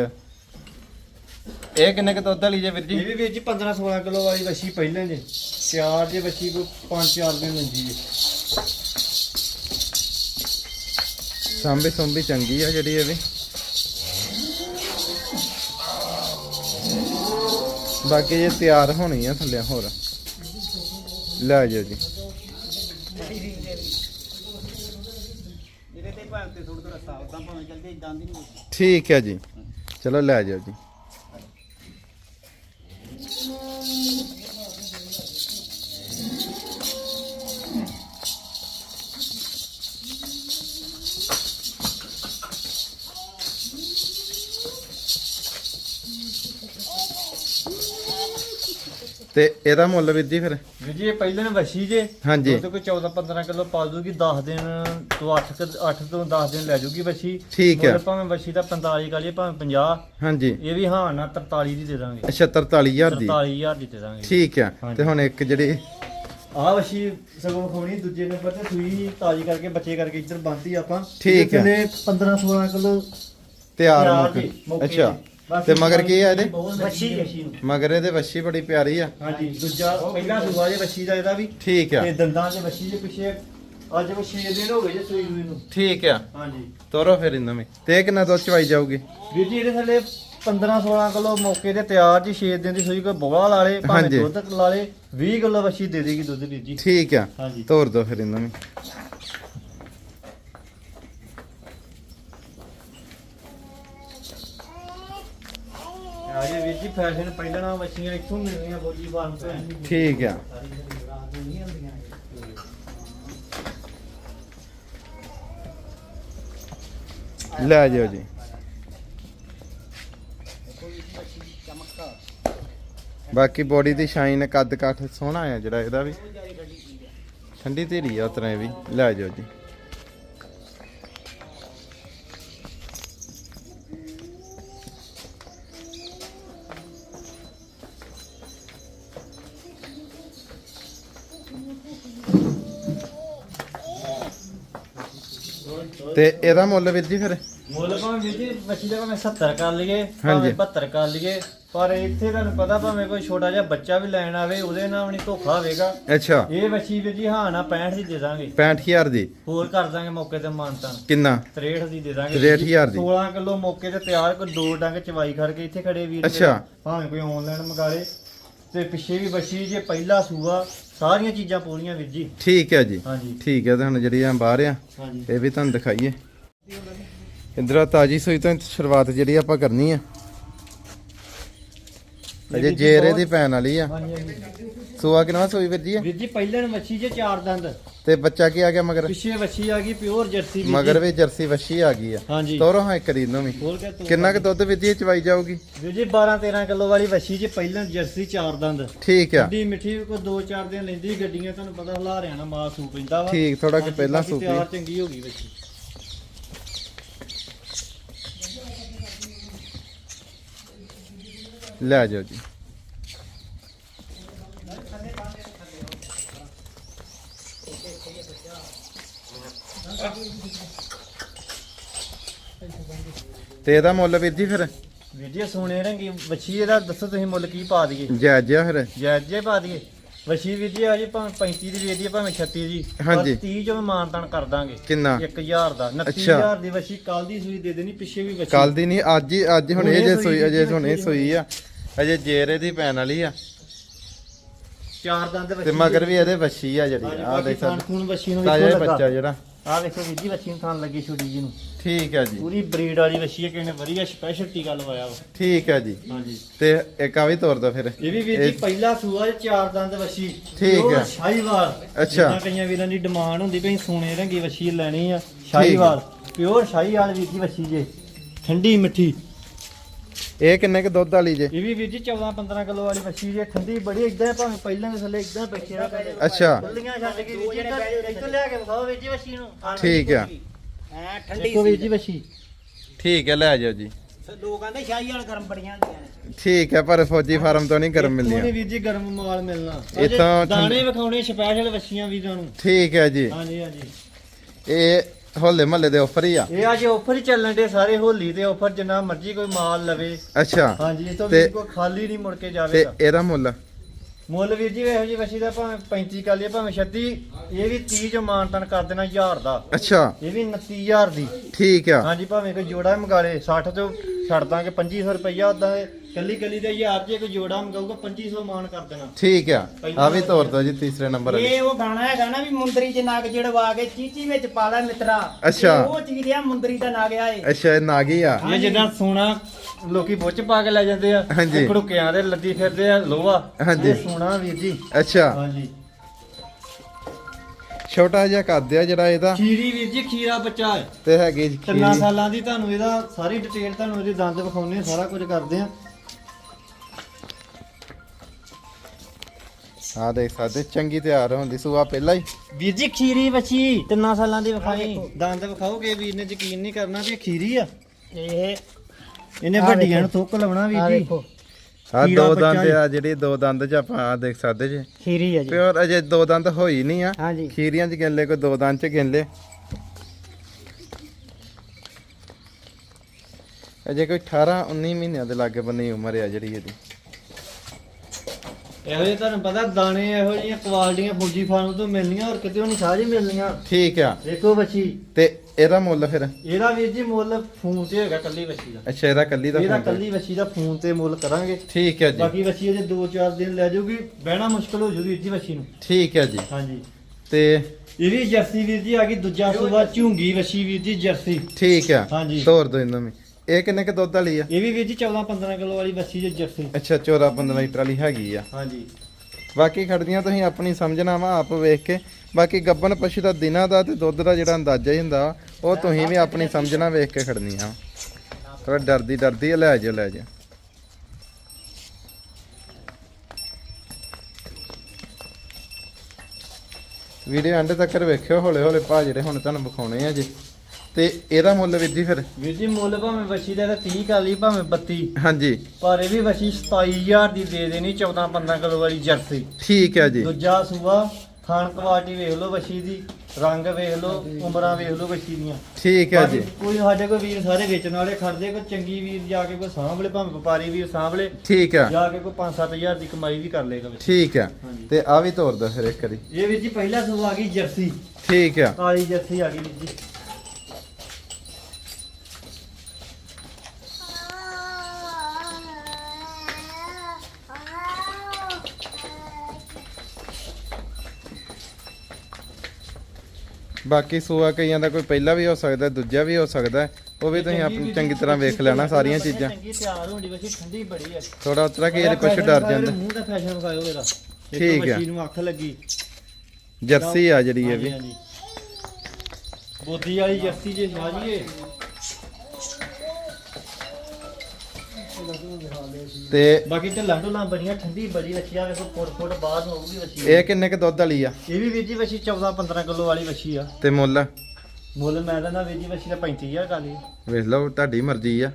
ਇਹ ਕਿੰਨੇ ਕੁ ਦੁੱਧ ਵਾਲੀ ਜੇ ਵੀਰ ਇਹ ਜੀ ਵੀ ਵੀਰ ਜੀ 15 16 ਕਿਲੋ ਵਾਲੀ ਵਛੀ ਪਹਿਲਾਂ ਜੇ। ਤਿਆਰ ਜੇ ਵਛੀ ਕੋ 5-4 ਦਿਨ ਲੈਂਦੀ ਜੇ ਸਾਂਭੀ ਸੁੰਭੀ ਚੰਗੀ ਆ ਜਿਹੜੀ ਇਹ ਵੀ। ਬਾਕੀ ਇਹ ਤਿਆਰ ਹੋਣੀ ਆ ਥੱਲੇ ਹੋਰ। ਲੈ ਜਾਓ ਜੀ। ਠੀਕ ਹੈ ਜੀ। ਚਲੋ ਲੈ ਜਾਓ ਜੀ। ਤੇ ਇਹਦਾ ਮੁੱਲ ਵੀਰ ਜੀ ਫਿਰ? ਵੀਰ ਜੀ ਇਹ ਪਹਿਲਾਂ ਨੇ ਵਛੀ ਜੇ। ਹਾਂਜੀ। ਉਹ ਤੇ ਕੋਈ 14-15 ਕਿਲੋ ਪਾ ਦੂਗੀ 10 ਦਿਨ ਤੋਂ 8 8 ਤੋਂ 10 ਦਿਨ ਲੈ ਜੂਗੀ ਵਛੀ। ਠੀਕ ਹੈ। ਮੁੱਲ ਭਾਵੇਂ ਵਛੀ ਦਾ 45 ਕਰੀਏ ਭਾਵੇਂ 50 ਹਾਂਜੀ। ਇਹ ਵੀ ਹਾਂ ਨਾ 43 ਦੀ ਦੇ ਦਾਂਗੇ। ਅੱਛਾ 43000 ਦੀ। 43000 ਦੀ ਦੇ ਦਾਂਗੇ। ਠੀਕ ਹਾਂਜੀ। ਤੇ ਹੁਣ ਇੱਕ ਜਿਹੜੀ ਆਹ ਵਛੀ ਸਗੋਂ ਖੋਣੀ ਦੂਜੇ ਨੰਬਰ ਤੇ ਸੂਈ ਤਾਜੀ ਕਰਕੇ ਬੱਚੇ ਕਰਕੇ ਇੱਧਰ ਬੰਨਤੀ ਆਪਾਂ। ਠੀਕ ਹੈ। 15 16 ਕਿਲੋ। ਤਿਆਰ ਮੌਕੇ ਅੱਛਾ। ਤੇ। ਮਗਰ ਕੀ ਆ ਇਹਦੇ? ਵਛੀ ਨੂੰ ਮਗਰ ਇਹਦੇ ਵੱਛੀ ਬੜੀ ਪਿਆਰੀ ਆ। ਹਾਂਜੀ ਦੂਜਾ ਪਹਿਲਾ ਸੂਆ ਜੇ ਵਛੀ ਦਾ ਇਹਦਾ ਵੀ। ਠੀਕ ਆ। ਤੇ ਦੰਦਾਂ 'ਚ ਵਛੀ ਦੇ ਪਿੱਛੇ ਅੱਜ ਉਹ 6 ਦਿਨ ਹੋ ਗਏ ਜੇ ਸੂਈ ਨੂੰ ਇਹਨੂੰ। ਠੀਕ ਆ। ਹਾਂਜੀ। ਤੋਰੋ ਫਿਰ ਇਹਨਾਂ ਵਿੱਚ ਤੇ ਇਹ ਕਿੰਨਾ ਦੁੱਧ ਚਵਾਈ ਜਾਊਗੀ? ਵੀਰ ਜੀ ਇਹਦੇ ਥੱਲੇ 15 16 ਕਿਲੋ ਮੌਕੇ ਤੇ ਤਿਆਰ ਜੀ 6 ਦਿਨ ਦੀ ਸੂਈ ਕੋਈ ਬੋਲਾ ਲਾ ਲੇ ਭਾਵੇਂ ਹਾਂਜੀ। ਦੁੱਧ ਲਾ ਲੇ 20 ਕਿਲੋ ਵਛੀ ਦੇ ਦੇਗੀ ਦੁੱਧ ਵੀਰ ਜੀ। ਠੀਕ ਆ। ਹਾਂਜੀ। ਤੋਰ ਦੋ ਫਿਰ ਇਹਨਾਂ ਵਿੱਚ ਆਜੇ ਵੀਰ ਜੀ ਫੈਸ਼ਨ ਪਹਿਲਣਾ ਬੱਚੀਆਂ ਇੱਥੋਂ ਮਿਲਣੀਆਂ ਬੋਲੀ ਫਾਰਮ ਤੋਂ। ਠੀਕ ਆ। ਲੈ ਜਾਓ ਜੀ। ਬਾਕੀ ਬੋਡੀ ਦੀ ਸ਼ਾਈਨ ਕੱਦ ਕਾਠ ਸੋਹਣਾ ਆ ਜਿਹੜਾ ਇਹਦਾ ਵੀ। ਠੰਡੀ ਧੀਰੀ ਆ ਉਤਰਾ ਵੀ। ਲੈ ਜਾਓ ਜੀ। ਤੇ ਇਹਦਾ ਮੁੱਲ ਵੀਰ ਜੀ ਫਿਰ? ਮੁੱਲ ਭਾਵੇਂ ਵੀਰ ਜੀ ਬੱਚੀ ਦਾ ਭਾਵੇਂ 70 ਕਰ ਲਈਏ। ਭਾਵੇਂ 72 ਕਰ ਲਈਏ ਪਰ ਇੱਥੇ ਤੁਹਾਨੂੰ ਪਤਾ ਭਾਵੇਂ ਕੋਈ ਛੋਟਾ ਜਿਹਾ ਬੱਚਾ ਵੀ ਲੈਣ ਆਵੇ ਉਹਦੇ ਨਾਲ ਵੀ ਨਹੀਂ ਧੋਖਾ ਹੋਵੇਗਾ। ਅੱਛਾ। ਇਹ ਬੱਚੀ ਵੀਰ ਜੀ ਹਾਂ ਨਾ 65 ਦੀ ਦੇ ਦਾਂਗੇ। 65000 ਦੀ। ਹੋਰ ਕਰ ਦਾਂਗੇ ਮੌਕੇ ਤੇ ਮਾਨਤਾਂ ਕਿੰਨਾ? 63 ਦੀ ਦੇ ਦਾਂਗੇ। 63,000 ਦੀ। 16 ਕਿਲੋ ਮੌਕੇ ਤੇ ਤਿਆਰ ਕੋਈ ਦੋ ਡੰਗ ਚਵਾਈ ਖੜ ਕੇ ਇੱਥੇ ਖੜੇ ਵੀਰ ਅੱਛਾ। ਭਾਵੇਂ ਕੋਈ ਆਨਲਾਈਨ ਮੰਗਾ ਲੇ। ਤੇ ਪਿੱਛੇ ਵੀ ਬੱਚੀ ਜੇ ਪਹਿਲਾ ਸੂਆ ਸਾਰੀਆਂ ਚੀਜ਼ਾਂ ਪੂਰੀਆਂ ਵੀਰ ਜੀ। ਠੀਕ ਹੈ ਜੀ। ਹਾਂਜੀ। ਠੀਕ ਹੈ ਤੇ ਹੁਣ ਜਿਹੜੀ ਆ ਬਾਹਰ ਆ ਹਾਂਜੀ। ਇਹ ਵੀ ਤੁਹਾਨੂੰ ਦਿਖਾਈਏ। ਇਧਰ ਤਾਜੀ ਸੂਈ ਤੋਂ ਸ਼ੁਰੂਆਤ ਜਿਹੜੀ ਆਪਾਂ ਕਰਨੀ ਆ। ਅਜੇ ਜੇਰੇ ਦੀ ਪੈਣ ਵਾਲੀ ਆ। ਸੂਆ ਕਿਨਵਾ ਸੂਈ ਵੀਰ ਜੀ? ਆ? ਵੀਰ ਜੀ ਪਹਿਲਣ ਵੱਛੀ ਜੇ ਚਾਰ ਦੰਦ। ਤੇ ਬੱਚਾ ਕੀ ਆ ਗਿਆ ਮਗਰ? ਪਿੱਛੇ ਵੱਛੀ ਆ ਗਈ ਪਿਓਰ ਜਰਸੀ ਵੀਰ ਮਗਰ। ਵੀ ਜਰਸੀ ਵੱਛੀ ਆ ਗਈ ਆ। ਹਾਂਜੀ। ਤੋਰੋ ਹਾਂ ਇੱਕ ਰੀਨ ਵੀ। ਕੇ ਤੂੰ ਕਿੰਨਾ ਕੁ ਦੁੱਧ ਵੀਰ ਜੀ ਚਵਾਈ ਜਾਊਗੀ? ਵੀਰ ਜੀ 12 13 ਕਿਲੋ ਵਾਲੀ ਵੱਛੀ ਜੇ ਪਹਿਲਣ ਜਰਸੀ ਚਾਰ ਦੰਦ। ਠੀਕ ਆ। ਠੰਡੀ ਮਿੱਠੀ ਕੋਈ 2-4 ਦਿਨ ਲੈਂਦੀ ਗੱਡੀਆਂ ਤੁਹਾਨੂੰ ਪਤਾ ਹਲਾਰਿਆਂ ਨਾਲ ਮਾਲ ਸੂ ਪੈਂਦਾ ਵਾ। ਠੀਕ ਥੋੜਾ ਕਿ ਪਹਿਲਾਂ ਤਿਆਰ ਚੰਗੀ ਹੋ ਗਈ ਵੱਛੀ। ਲੈ ਜਾਓ ਜੀ। ਤੇ ਇਹਦਾ ਮੁੱਲ ਵੀਰ ਜੀ ਫਿਰ? ਵੀਰ ਜੀ ਇਹ ਸੋਨੇ ਰੰਗੀ ਵੱਛੀ ਇਹਦਾ ਦੱਸੋ ਤੁਸੀਂ ਮੁੱਲ ਕੀ ਪਾ ਦਈਏ? ਜਾਇਜ਼ ਜਿਹਾ ਫਿਰ। ਜਾਇਜ਼ ਜੇ ਪਾ ਦਈਏ। ਵੱਛੀ ਵੀਰ ਜੀ ਆ ਜੀ ਭਾਵੇਂ 35 ਦੀ ਵੇਚ ਦਈਏ ਭਾਵੇਂ 36 ਦੀ। ਹਾਂਜੀ। 30 ਚੋਂ ਮਾਨਤਾਨ ਕਰ ਦਾਂਗੇ। ਕਿੰਨਾ? 1000 ਦਾ। 29000 ਦੀ ਵੱਛੀ ਕੱਲ ਦੀ ਸੂਈ ਦੇ ਦੇਣੀ ਪਿੱਛੇ ਵੀ ਵੱਛੀ ਕੱਲ ਦੀ ਨਹੀਂ ਅੱਜ ਹੀ ਅੱਜ ਹੁਣ ਇਹ ਜੇ ਸੂਈ ਅਜੇ ਹੁਣੇ। ਸੂਈ ਆ। ਅਜੇ ਜੇਰੇ ਦੀ ਪੈਣ ਵਾਲੀ ਆ। ਚਾਰ ਦੰਦ ਵੱਛੀ ਤੇ ਮਗਰ ਵੀ ਇਹਦੇ ਵੱਛੀ ਆ ਜਿਹੜੀ। ਆ ਦੇਖ ਖਾਨ ਖੂਨ ਵੱਛੀ ਨੂੰ ਤਾਜ਼ਾ ਵੇਖੋ ਹੀ ਲੱਗਾ ਬੱਚਾ ਜਿਹੜਾ। ਆ ਵੇਖੋ ਵੀਰ ਜੀ ਵੱਛੀ ਨੂੰ ਥਾਨ ਲੱਗੀ ਛੋਟੀ ਜੀ ਨੂੰ। ਠੀਕ ਹੈ ਜੀ। ਪੂਰੀ ਬਰੀਡ ਵਾਲੀ ਵੱਛੀ ਹੈ ਕਿਸੇ ਨੇ ਵਧੀਆ ਸਪੈਸ਼ਲ ਟੀਕਾ ਲਵਾਇਆ ਵਾ। ਠੀਕ ਹੈ ਜੀ। ਹਾਂਜੀ। ਤੇ ਇੱਕ ਆ ਵੀ ਤੋਰ ਦੋ ਫਿਰ। ਇਹ ਵੀ ਵੀਰ ਜੀ ਪਹਿਲਾ ਸੂਆ ਚਾਰ ਦੰਦ ਵੱਛੀ। ਠੀਕ ਹੈ। ਸ਼ਾਹੀਵਾਲ। ਅੱਛਾ। ਜਿੱਦਾਂ ਕਈਆਂ ਵੀਰਾਂ ਦੀ ਡਿਮਾਂਡ ਹੁੰਦੀ ਭਈ ਸੋਨੇ ਰੰਗੀ ਵੱਛੀ ਲੈਣੀ ਆ ਸ਼ਾਹੀਵਾਲ। ਪਿਓਰ ਸ਼ਾਹੀਵਾਲ ਵੀਰ ਜੀ ਵੱਛੀ ਜੇ। ਠੰਡੀ ਮਿੱਠੀ। ਇਹ ਕਿੰਨੇ ਕ ਦੁੱਧ ਵਾਲੀ ਜੇ? ਇਹ ਵੀ ਵੀਰ ਜੀ 14 15 ਕਿਲੋ ਵਾਲੀ ਵੱਛੀ ਜੇ। ਠੰਡੀ ਬੜੀ ਇਦਾਂ ਭਾਵੇਂ ਪਹਿਲਾਂ ਦੇ ਥੱਲੇ ਇਦਾਂ ਬੈਠਿਆ ਅੱਛਾ। ਖੁੱਲੀਆਂ ਛੱਡ ਕੇ ਵੀਰ ਜੀ ਇੱਧਰ- ਇੱਧਰ ਲਿਆ ਕੇ ਵਿਖਾਓ ਵੀਰ ਜੀ ਵੱਛੀ ਨੂੰ। ਠੀਕ ਆ। ਐ ਠੰਡੀ ਦੇਖੋ ਵੀਰ ਜੀ ਵੱਛੀ। ਠੀਕ ਹੈ ਲੈ ਜਾਓ ਜੀ। ਲੋਕ ਕਹਿੰਦੇ ਸ਼ਾਹੀ ਵਾਲ ਗਰਮ ਬੜੀਆਂ ਹੁੰਦੀਆਂ ਨੇ। ਠੀਕ ਹੈ ਪਰ ਫੌਜੀ ਫਾਰਮ ਤੋਂ ਨਹੀਂ ਗਰਮ ਮਿਲਦੀਆਂ। ਵੀਰ ਜੀ ਗਰਮ ਮਾਲ ਮਿਲਣਾ। ਇੱਥੋਂ ਅਜੇ ਠੰਡ- ਦਾਣੇ ਵਿਖਾਉਣੇ ਸਪੈਸ਼ਲ ਵੱਛੀਆਂ ਵੀਰਾਂ ਨੂੰ। ਠੀਕ ਹੈ ਜੀ। ਹਾਂਜੀ ਹਾਂਜੀ। ਇਹ ਹੋਲੇ ਮਹੱਲੇ ਦੇ ਆਫਰ ਹੀ ਆ। ਇਹ ਅੱਜ ਆਫਰ ਹੀ ਚੱਲਣ ਦੇ ਸਾਰੇ ਹੋਲੀ ਦੇ ਆਫਰ ਜਿੰਨਾ ਮਰਜ਼ੀ ਕੋਈ ਮਾਲ ਲਵੇ। ਅੱਛਾ। ਹਾਂਜੀ ਇਹ ਤੋਂ ਤੇ- ਵੀ ਕੋਈ ਖਾਲੀ ਨਹੀਂ ਮੁੜ ਕੇ ਤੇ ਜਾਵੇਗਾ ਇਹਦਾ ਮੁੱਲ? ਮੁੱਲ ਵੀਰ ਜੀ ਇਹੋ ਜੀ ਵਸੀ ਦਾ ਭਾਵੇਂ 35 ਕਰ ਲਈਏ ਭਾਵੇਂ 36 ਇਹ ਵੀ 30 ਚ ਮਾਨਤਨ ਕਰ ਦੇਣਾ 1000 ਦਾ। ਅੱਛਾ। ਇਹ ਵੀ 29000 ਦੀ। ਠੀਕ ਆ। ਹਾਂਜੀ ਭਾਵੇਂ ਕੋਈ ਜੋੜਾ ਮੰਗਾ ਲੇ 60 ਤੋਂ ਛੱਡ ਦਾਂਗੇ 2500 ਰੁਪਈਆ ਉਦਾਂ ਕੱਲੀ ਕੱਲੀ ਦਾ 1000 ਜੇ ਕੋਈ ਜੋੜਾ ਮੰਗਾਊਗਾ 2500 ਮਾਨ ਕਰ ਦੇਣਾ। ਠੀਕ ਆ। ਆ ਵੀ ਤੋਰ ਦੋ ਜੀ ਤੀਸਰੇ ਨੰਬਰ ਇਹ ਉਹ ਗਾਣਾ ਹੈਗਾ ਨਾ ਵੀ ਮੁੰਦਰੀ ਚ ਨਗ ਜੜਵਾ ਕੇ ਚੀਚੀ ਵਿੱਚ ਪਾ ਲੈ ਮਿੱਤਰਾ। ਅੱਛਾ। ਉਹ ਚੀਜ਼ ਆ ਮੁੰਦਰੀ ਦਾ ਨਗ ਆ ਇਹ ਅੱਛਾ ਇਹ ਨਾਗੀ ਆ। ਇਹ ਜਿੱਦਾਂ ਸੋਨਾ ਲੋਕੀ ਬੁੱਚ ਪਾ ਕੇ ਲੈ ਜਾਂਦੇ ਆ ਹਾਂਜੀ। ਘੜੁਕਿਆਂ ਦੇ ਲੱਦੀ ਫਿਰਦੇ ਆ ਲੋਹਾ। ਹਾਂਜੀ। ਇਹ ਸੋਨਾ ਵੀਰ ਜੀ। ਅੱਛਾ। ਹਾਂਜੀ। ਛੋਟਾ ਜਿਹਾ ਕੱਦ ਆ ਜਿਹੜਾ ਇਹਦਾ। ਖੀਰੀ ਵੀਰ ਜੀ ਖੀਰਾ ਬੱਚਾ ਹੈ। ਤੇ ਹੈਗੀ ਤਿੰਨਾਂ ਸਾਲਾਂ ਦੀ ਤੁਹਾਨੂੰ ਇਹਦਾ ਸਾਰੀ ਡਿਟੇਲ ਤੁਹਾਨੂੰ ਇਹਦੇ ਦੰਦ ਵਿਖਾਉਣੇ ਸਾਰਾ ਕੁਝ ਕਰਦੇ ਆ। ਆ ਦੇਖ ਸਕਦੇ ਚੰਗੀ ਤਿਆਰ ਹੁੰਦੀ ਸੂਆ ਪਹਿਲਾਂ ਹੀ। ਵੀਰ ਜੀ ਖੀਰੀ ਬੱਚੀ ਤਿੰਨਾਂ ਸਾਲਾਂ ਦੀ ਵਿਖਾਈ। ਦੰਦ ਵਿਖਾਓਗੇ ਵੀਰ ਨੇ ਯਕੀਨ ਨਹੀਂ ਕਰਨਾ ਵੀ ਇਹ ਖੀਰੀ ਆ। ਇਹ ਇਹਨੇ ਆਹ ਵੱਡੀਆਂ ਨੂੰ। ਥੁੱਕ ਲਾਉਣਾ ਆ ਵੀਰ ਜੀ। ਦੇਖੋ। ਆ ਦੋ ਦੰਦ। ਆ ਜਿਹੜੀ ਦੋ ਦੰਦ ਚ ਆਪਾਂ ਆ ਦੇਖ ਸਕਦੇ ਜੇ। ਖੀਰੀ ਆ ਜੀ। ਪਿਓਰ ਅਜੇ ਦੋ ਦੰਦ ਹੋਈ ਨਹੀਂ ਆ। ਖੀਰੀਆਂ ਚ ਗਿਣ ਲੈ ਕੋਈ ਦੋ ਦੰਦ ਚ ਗਿਣ ਲੈ ਅਜੇ ਕੋਈ 18 19 ਮਹੀਨਿਆਂ ਦੇ ਲਾਗੇ ਬੰਨੀ ਉਮਰ ਆ ਜਿਹੜੀ ਇਹਦੀ। ਇਹੋ ਜਿਹੇ ਤੁਹਾਨੂੰ ਪਤਾ ਦਾਣੇ ਇਹੋ ਜਿਹੀਆਂ ਕੁਆਲਟੀਆਂ ਫੌਜੀ ਫਾਰਮ ਤੋਂ ਮਿਲਣੀਆਂ ਹੋਰ ਕਿਤੇ ਨਹੀਂ ਸਾਰੀ ਮਿਲਣੀਆਂ। ਠੀਕ ਆ। ਦੇਖੋ ਬੱਚੀ। ਤੇ ਇਹਦਾ ਮੁੱਲ ਫਿਰ? ਇਹਦਾ ਵੀਰ ਜੀ ਮੁੱਲ ਫੋਨ ਤੇ ਹੈਗਾ ਕੱਲੀ ਬੱਚੀ ਦਾ। ਅੱਛਾ ਇਹਦਾ ਕੱਲੀ ਦਾ ਇਹਦਾ ਫੋਨ ਤੇ। ਕੱਲੀ ਬੱਚੀ ਦਾ ਫੋਨ ਤੇ ਮੁੱਲ ਕਰਾਂਗੇ। ਠੀਕ ਹੈ ਜੀ। ਬਾਕੀ ਬੱਚੀ ਅਜੇ 2-4 ਦਿਨ ਲੈ ਜਾਊਗੀ ਬਹਿਣਾ ਮੁਸ਼ਕਲ ਹੋ ਜੂਗੀ ਵੀਰ ਜੀ ਬੱਚੀ ਨੂੰ। ਠੀਕ ਹੈ ਜੀ। ਹਾਂਜੀ। ਤੇ ਇਹ ਵੀ ਜਰਸੀ ਵੀਰ ਜੀ ਆ ਗਈ ਦੂਜਾ ਸੂਬਾ ਝੂੰਗੀ ਵਛੀ ਵੀਰ ਜੀ ਜਰਸੀ। ਠੀਕ ਆ। ਹਾਂਜੀ। ਤੋਰ ਦੋ ਇਹਨਾਂ ਨੂੰ ਇਹ ਕਿੰਨੇ ਕ ਦੁੱਧ ਵਾਲੀ ਆ? ਇਹ ਵੀ ਵੀਰ ਜੀ 14 15 ਕਿਲੋ ਵਾਲੀ ਬੱਚੀ ਜੇ ਜਰਸੀ। ਅੱਛਾ 14 15 ਲੀਟਰ ਵਾਲੀ ਹੈਗੀ ਆ। ਹਾਂਜੀ। ਬਾਕੀ ਖੜਦੀਆਂ ਤੁਸੀਂ ਆਪਣੀ ਸਮਝਣਾ ਵਾ ਆਪ ਵੇਖ ਕੇ। ਬਾਕੀ ਗੱਬਨ ਪਸ਼ੂ ਦਾ ਦਿਨਾਂ ਦਾ ਤੇ ਦੁੱਧ ਦਾ ਜਿਹੜਾ ਅੰਦਾਜ਼ਾ ਹੀ ਹੁੰਦਾ ਉਹ ਤੁਸੀਂ ਵੀ ਆਪਣੀ ਸਮਝਣਾ ਵੇਖ ਕੇ ਖੜਨੀਆਂ ਥੋੜਾ ਡਰਦੀ ਡਰਦੀ ਲੈ ਜਾਓ ਲੈ ਜਾਓ ਵੀਡੀਓ ਐਂਡ ਤੱਕ ਵੇਖਿਓ ਹੌਲੇ ਹੌਲੇ ਭਾ ਜਿਹੜੇ ਹੁਣ ਤੁਹਾਨੂੰ ਵਿਖਾਉਣੇ ਆ ਜੀ। ਤੇ ਇਹਦਾ ਮੁੱਲ ਵੀਰ ਜੀ ਫਿਰ? ਵੀਰ ਜੀ ਮੁੱਲ ਭਾਵੇਂ ਬੱਚੀ ਦਾ ਤਾਂ 30 ਕਾਲੀ ਭਾਵੇਂ 32 ਹਾਂਜੀ। ਪਰ ਇਹ ਵੀ ਬੱਚੀ 27000 ਦੀ ਦੇ ਦੇਣੀ 14 15 ਕਿਲੋ ਵਾਲੀ ਜਰਸੀ। ਠੀਕ ਹੈ ਜੀ। ਦੂਜਾ ਸੂਆ ਖਾਣ ਕੁਆਲਿਟੀ ਵੇਖ ਲਓ ਬੱਚੀ ਦੀ ਰੰਗ ਵੇਖ ਲਓ ਉਮਰਾਂ ਵੇਖ ਲਓ ਬੱਚੀ ਦੀਆਂ। ਠੀਕ ਹੈ ਜੀ। ਕੋਈ ਸਾਡੇ ਕੋਲ ਵੀਰ ਸਾਰੇ ਵੇਚਣ ਵਾਲੇ ਖੜਦੇ ਕੋਈ ਚੰਗੀ ਵੀਰ ਜਾ ਕੇ ਕੋਈ ਸਾਂਭਲੇ ਭਾਵੇਂ ਵਪਾਰੀ ਵੀਰ ਸਾਂਭਲੇ ਠੀਕ ਹੈ। ਜਾ ਕੇ ਕੋਈ 5-7000 ਦੀ ਕਮਾਈ ਵੀ ਕਰ ਲੇਗਾ ਠੀਕ ਹੈ। ਤੇ ਆ ਵੀ ਤੋਰ ਦੋ ਫਿਰ ਇੱਕ ਵਾਰੀ। ਇਹ ਵੀਰ ਜੀ ਪਹਿਲਾ ਸੂਆ ਆ ਗਈ ਜਰਸੀ। ਠੀਕ ਹੈ। ਕਾਲੀ ਜਰਸੀ ਆ ਗਈ ਵੀਰ ਜੀ। ਬਾਕੀ ਸੂਆ ਕਈਆਂ ਦਾ ਕੋਈ ਪਹਿਲਾ ਵੀ ਹੋ ਸਕਦਾ ਦੂਜਾ ਵੀ ਹੋ ਸਕਦਾ ਉਹ ਵੀ ਤੁਸੀਂ ਆਪਣੀ ਚੰਗੀ ਤਰ੍ਹਾਂ ਵੇਖ ਲੈਣਾ ਸਾਰੀਆਂ ਚੀਜ਼ਾਂ। ਚੰਗੀ ਤਿਆਰ ਹੋਣੀ ਬੱਚੀ ਠੰਡੀ ਬੜੀ ਹੈ। ਥੋੜਾ ਉਤਰਾ ਕਿ ਇਹਦੇ ਕੁਛ ਡਰ ਜਾਂਦਾ। ਮੂੰਹ ਦਾ ਫੈਸ਼ਨ ਵਿਖਾਇਓ ਇਹਦਾ। ਠੀਕ ਨੂੰ ਅੱਖ ਲੱਗੀ। ਜਰਸੀ ਆ ਜਿਹੜੀ ਇਹ ਵੀ। ਬੋਦੀ ਵਾਲੀ ਜਰਸੀ ਜੇ ਆ ਤੇ ਬਾਕੀ ਢਿੱਲਾਂ ਢੁੱਲਾਂ ਬੜੀਆਂ ਠੰਡੀ ਬੜੀ ਬੱਚੀ ਆ ਵੇਖੋ ਫੁੱਟ ਫੁੱਟ ਬਾਅਦ ਨੂੰ ਹੋਊਗੀ ਬੱਚੀ ਇਹ ਕਿੰਨੇ ਕ ਦੁੱਧ ਵਾਲੀ ਆ? ਇਹ ਵੀ ਵੀਰ ਜੀ ਬੱਚੀ 14 15 ਕਿਲੋ ਵਾਲੀ ਬੱਚੀ ਆ। ਤੇ ਮੁੱਲ? ਮੁੱਲ ਮੈਂ ਕਹਿੰਦਾ ਵੀਰ ਜੀ ਬੱਚੀ ਦਾ 35000 ਕਾਲੀ। ਵੇਖ ਲਓ ਤੁਹਾਡੀ ਮਰਜ਼ੀ ਆ।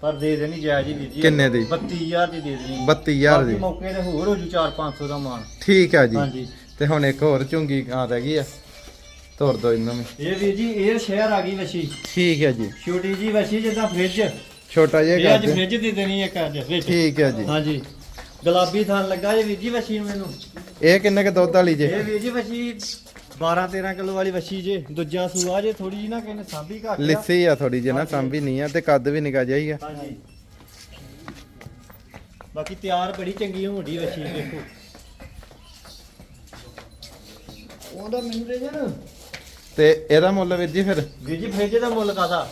ਪਰ ਦੇ ਦੇਣੀ ਜਾਇਜ਼ ਹੀ ਵੀਰ ਜੀ। ਕਿੰਨੇ ਦੀ? 32000 ਦੀ ਦੇ ਦੇਣੀ। 32000 ਬਾਕੀ ਦੀ। ਮੌਕੇ ਤੇ ਹੋਰ ਹੋ ਜੂ 4-500 ਦਾ ਮਾਨ ਠੀਕ ਆ ਜੀ। ਹਾਂਜੀ। ਤੇ ਹੁਣ ਇੱਕ ਹੋਰ ਝੁੰਗੀ ਆ ਰਹਿ ਗਈ ਆ। ਤੋਰ ਦੋ ਇਹਨਾਂ ਨੂੰ। ਇਹ ਵੀਰ ਜੀ ਇਹ ਸ਼ਹਿਰ ਆ ਗਈ ਬੱਚੀ ਠੀਕ ਹੈ ਜੀ। ਛੋਟੀ ਜੀ ਬੱਚੀ ਜਿੱਦਾਂ ਫ੍ਰਿਜ ਇਹ ਛੋਟਾ ਜਿਹਾ ਅੱਜ ਫ੍ਰਿਜ ਦੀ। ਦੇਣੀ ਇੱਕ ਅੱਜ ਵਿੱਚ ਠੀਕ ਹੈ ਜੀ। ਹਾਂਜੀ। ਗੁਲਾਬੀ ਥਾਨ ਲੱਗਾ ਜੇ ਵੀਰ ਜੀ ਬੱਚੀ ਨੂੰ ਮੈਨੂੰ। ਇਹ ਕਿੰਨੇ ਕ ਦੁੱਧ ਵਾਲੀ ਜੇ? ਇਹ ਵੀਰ ਜੀ ਬੱਚੀ 12 13 ਕਿਲੋ ਵਾਲੀ ਬੱਚੀ ਜੇ। ਦੂਜਾ ਸੂਆ ਜੇ ਥੋੜੀ ਜੀ ਨਾ ਕਹਿੰਦੇ ਸਾਂਭੀ ਘੱਟ ਆ। ਲਿੱਸੀ ਆ ਥੋੜੀ ਜਿਹੀ ਨਾ ਸਾਂਭੀ ਨਹੀਂ ਆ ਤੇ ਕੱਦ ਵੀ ਨਿਕਾ ਜਾਈਗਾ ਹਾਂਜੀ। ਬਾਕੀ ਤਿਆਰ ਬੜੀ ਚੰਗੀ ਹੋਣੀ ਬੱਚੀ ਵੇਖੋ ਉਹਦਾ ਮੈਨੂੰ ਦੇ ਜਨ ਤੇ ਇਹਦਾ ਮੁੱਲ ਵੀਰ ਜੀ ਫਿਰ? ਵੀਰ ਜੀ ਫ੍ਰਿਜ ਦਾ ਮੁੱਲ ਕਾਦਾ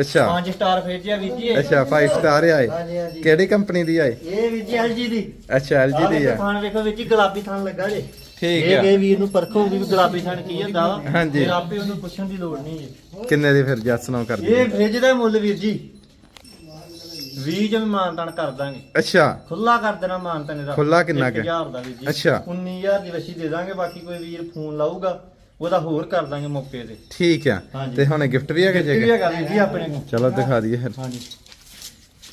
ਅੱਛਾ। 5 ਸਟਾਰ ਫ੍ਰਿਜ ਆ ਵੀਰ ਜੀ ਇਹ। ਅੱਛਾ 5 ਸਟਾਰ ਆਏ। ਹਾਂਜੀ ਹਾਂਜੀ। ਕਿਹੜੀ ਕੰਪਨੀ ਦੀ ਆਏ? ਇਹ ਵੀਰ ਜੀ ਐਲਜੀ ਦੀ। ਅੱਛਾ ਐਲਜੀ ਦੀ ਆ। ਥਾਣ ਵੇਖੋ ਵਿੱਚ ਹੀ ਗੁਲਾਬੀ ਥਾਣ ਲੱਗਾ ਜੇ। ਠੀਕ ਇਹ ਆ। ਇਹ ਵੀਰ ਨੂੰ ਪਰਖੋ ਵੀ ਗੁਲਾਬੀ ਥਾਣ ਕੀ ਹੁੰਦਾ ਵਾ। ਹਾਂਜੀ। ਫਿਰ ਆਪੇ ਉਹਨੂੰ ਪੁੱਛਣ ਦੀ ਲੋੜ ਨਹੀਂ ਜੀ ਕਿੰਨੇ ਦੀ ਫਿਰ ਜੱਸ ਨੂੰ ਕਰਦੀ ਇਹ ਫ੍ਰਿਜ ਦਾ ਮੁੱਲ ਵੀਰ ਜੀ। 20 ਜਮ ਮਾਨਤਾਨ ਕਰ ਦਾਂਗੇ। ਅੱਛਾ। ਖੁੱਲਾ ਕਰ ਦੇਣਾ ਮਾਨਤਾਨ ਇਹਦਾ। ਖੁੱਲਾ ਕਿੰਨਾ ਕੁ? 1000 ਦਾ ਵੀਰ ਜੀ। ਅੱਛਾ। 19000 ਦੀ ਵਸੀ ਦੇ ਦਾਂਗੇ ਬਾਕੀ ਕੋਈ ਵੀਰ ਫੋਨ ਲਾਊਗਾ। ਉਹਦਾ ਹੋਰ ਕਰ ਦਾਂਗੇ ਮੌਕੇ ਤੇ। ਠੀਕ ਆ। ਹਾਂਜੀ। ਤੇ ਹੁਣ ਗਿਫਟ ਵੀ ਹੈਗੇ ਇਹ ਵੀ ਜੇ ਹੈਗਾ ਵੀਰ ਜੀ ਆਪਣੇ ਕੋਲ। ਚਲੋ ਦਿਖਾ ਦਈਏ ਫਿਰ। ਹਾਂਜੀ।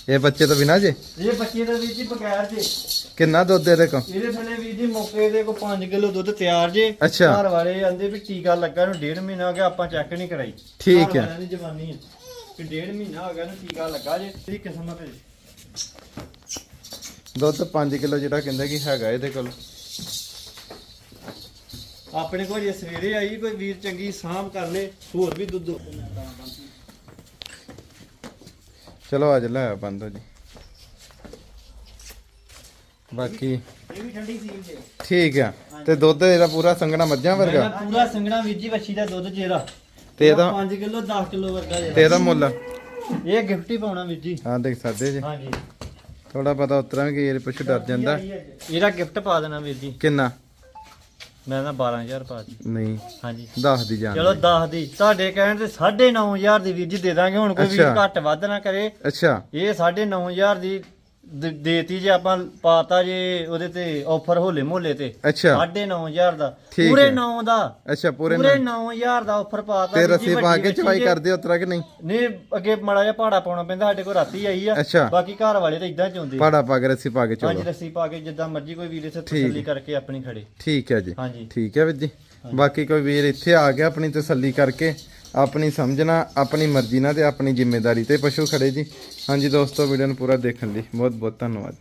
ਇਹ ਬੱਚੇ ਤੋਂ ਬਿਨਾ ਜੇ? ਇਹ ਬੱਚੇ ਦਾ ਵੀਰ ਜੀ ਬਗੈਰ ਜੇ। ਕਿੰਨਾ ਦੁੱਧ ਇਹਦੇ ਕੋ ਇਹਦੇ ਥੱਲੇ ਵੀਰ ਜੀ ਮੌਕੇ ਦੇ ਕੋ 5 ਕਿਲੋ ਦੁੱਧ ਤਿਆਰ ਜੇ। ਅੱਛਾ। ਘਰ ਵਾਲੇ ਆਂਦੇ ਵੀ ਟੀਕਾ ਲੱਗਾ ਨੂੰ ਡੇਢ ਮਹੀਨਾ ਹੋ ਗਿਆ ਆਪਾਂ ਚੈੱਕ ਨਹੀਂ ਕਰਾਈ। ਠੀਕ ਘਰ ਹੈ। ਵਾਲਿਆਂ ਦੀ ਜਵਾਨੀ ਹੈ ਕਿ ਡੇਢ ਮਹੀਨਾ ਹੋ ਗਿਆ ਨੂੰ ਟੀਕਾ ਲੱਗਾ ਜੇ। ਇਹ ਕਿਸਮਤ ਹੈ ਦੁੱਧ 5 ਕਿਲੋ ਜਿਹੜਾ ਕਹਿੰਦਾ ਕਿ ਹੈਗਾ ਇਹਦੇ ਕੋਲ। ਆਪਣੇ ਕੋਲ ਜੇ ਸਵੇਰੇ ਆਈ ਕੋਈ ਵੀਰ ਚੰਗੀ ਸਾਂਭ ਕਰ ਲੇ ਹੋਰ ਵੀ ਦੁੱਧ। ਚਲੋ ਅੱਜ ਲੈ ਆ ਬੰਦੋ ਜੀ। ਬਾਕੀ ਇਹ ਵੀ ਠੰਡੀ ਸੀਲ ਜੇ ਠੀਕ ਆ ਤੇ ਦੁੱਧ ਇਹਦਾ ਪੂਰਾ ਸੰਘਣਾ ਮੱਝਾਂ ਵਰਗਾ? ਪੂਰਾ ਸੰਗਣਾ ਵੀਰ ਜੀ ਵੱਛੀ ਦਾ ਦੁੱਧ ਜੇਰਾ ਤੇ ਇਹਦਾ 5 ਕਿਲੋ 10 ਕਿਲੋ ਵਰਗਾ ਤੇ ਇਹਦਾ ਮੁੱਲ? ਇਹ ਗਿਫਟ ਹੀ ਪਾਉਣਾ ਵੀਰ ਜੀ। ਹਾਂ ਦੇਖ ਸਕਦੇ ਜੀ। ਹਾਂਜੀ। ਥੋੜਾ ਪਤਾ ਉਤਰਾਂ ਕਿ ਇਹ ਪੁੱਛ ਡਰ ਜਾਂਦਾ। ਇਹਦਾ ਗਿਫਟ ਪਾ ਦੇਣਾ ਵੀਰ ਜੀ। ਕਿੰਨਾ? ਮੈਂ ਨਾ 12000 ਪਾ ਦੀ ਨਹੀਂ ਹਾਂਜੀ। 10 ਦੀ ਜਾਨ ਚਲੋ 10 ਦੀ। ਤੁਹਾਡੇ ਕਹਿਣ ਤੇ 9500 ਦੀ ਵੀਰ ਜੀ ਦੇ ਦਾਂਗੇ ਹੁਣ ਕੋਈ ਅੱਛਾ। ਘੱਟ ਵੱਧ ਨਾ ਕਰੇ। ਅੱਛਾ। ਇਹ 9500 ਦੀ ਦ- ਦੇਤੀ ਜੇ ਆਪਾਂ ਪਾਤਾ ਜੇ ਉਹਦੇ ਤੇ ਆਫਰ ਹੋਲੇ ਮੋਲੇ ਤੇ। ਅੱਛਾ। 9500 ਦਾ। ਠੀਕ ਪੂਰੇ ਹੈ। 9 ਦਾ। ਅੱਛਾ ਪੂਰੇ ਪੂਰੇ ਨਾ। 9000 ਦਾ ਆਫਰ ਪਾਤਾ ਤੇ ਵੀਰ ਜੀ, ਰੱਸੀ ਪਾ ਵੱਡੀ ਕੇ ਵੱਛੀ ਚਵਾਈ ਜੇ। ਕਰਦੇ ਉਤਰਾ ਕਿ ਨਹੀਂ? ਨਹੀਂ ਅੱਗੇ ਮਾੜਾ ਜਿਹਾ ਪਹਾੜਾ ਪਾਉਣਾ ਪੈਂਦਾ ਸਾਡੇ ਕੋਲ ਰਾਤੀ ਆਈ ਆ। ਅੱਛਾ। ਬਾਕੀ ਘਰ ਵਾਲੇ ਤਾਂ ਇਦਾਂ ਚਾਹੁੰਦੇ ਪਾੜਾ ਪਾ ਕੇ ਰੱਸੀ ਪਾ ਕੇ ਹਾਂਜੀ ਚਲੋ ਰੱਸੀ ਪਾ ਕੇ ਜਿੱਦਾਂ ਮਰਜ਼ੀ ਕੋਈ ਵੀਰ ਇੱਥੇ ਠੀਕ। ਤਸੱਲੀ ਕਰਕੇ ਆਪਣੀ ਖੜੇ। ਠੀਕ ਹੈ ਜੀ। ਹਾਂਜੀ। ਠੀਕ ਹੈ ਵੀਰ ਜੀ। ਬਾਕੀ ਕੋਈ ਵੀਰ ਇੱਥੇ ਆ ਗਿਆ ਆਪਣੀ ਤਸੱਲੀ ਕਰਕੇ। ਆਪਣੀ ਸਮਝਣਾ ਆਪਣੀ ਮਰਜ਼ੀ ਨਾਲ ਤੇ ਆਪਣੀ ਜ਼ਿੰਮੇਵਾਰੀ ਤੇ ਪਸ਼ੂ ਖੜੇ ਜੀ। ਹਾਂਜੀ ਦੋਸਤੋ ਵੀਡੀਓ ਨੂੰ ਪੂਰਾ ਦੇਖਣ ਲਈ ਬਹੁਤ ਬਹੁਤ ਧੰਨਵਾਦ